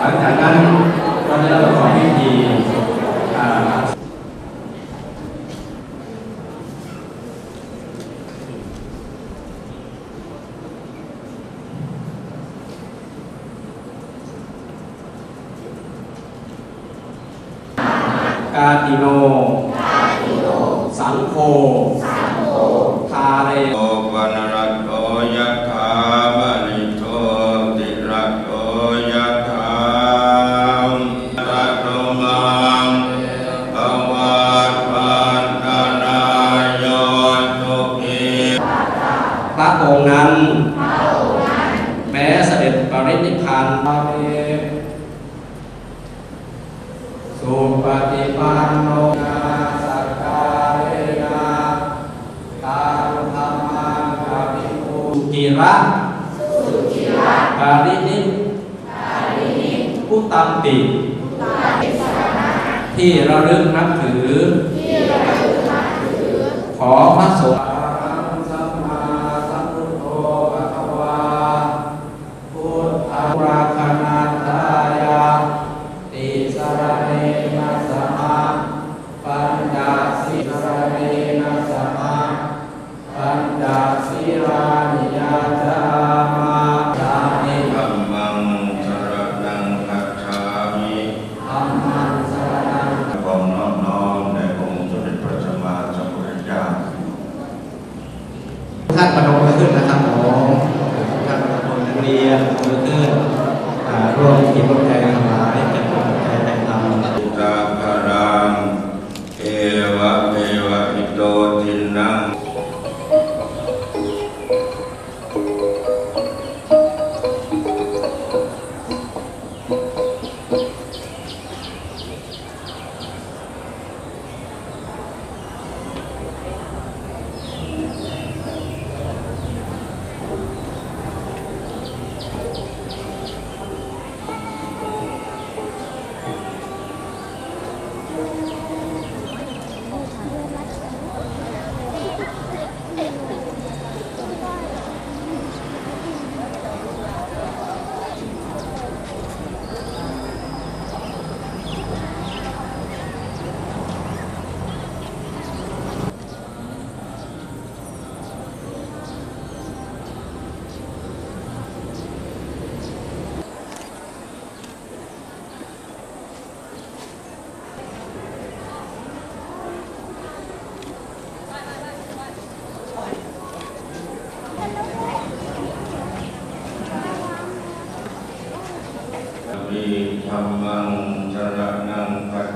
หลังจากนั้นก็จะประกอบพิธีกาติโน สังโฆ พระองค์นั้นแม้เสด็จปรินิพพานพระเวสุปฏิปันโนนาสักการนาตารุธรรมังกาภิภูจิระปารินิพพุตัมปิที่ระลึกนับถือ ขอพระสงฆ์ ท่านประนมมือขึ้นนะครับผมท่านประนมนักเรียนมือขึ้นร่วมกินร่วมใจกัน มีธรรมังสรณังคัจ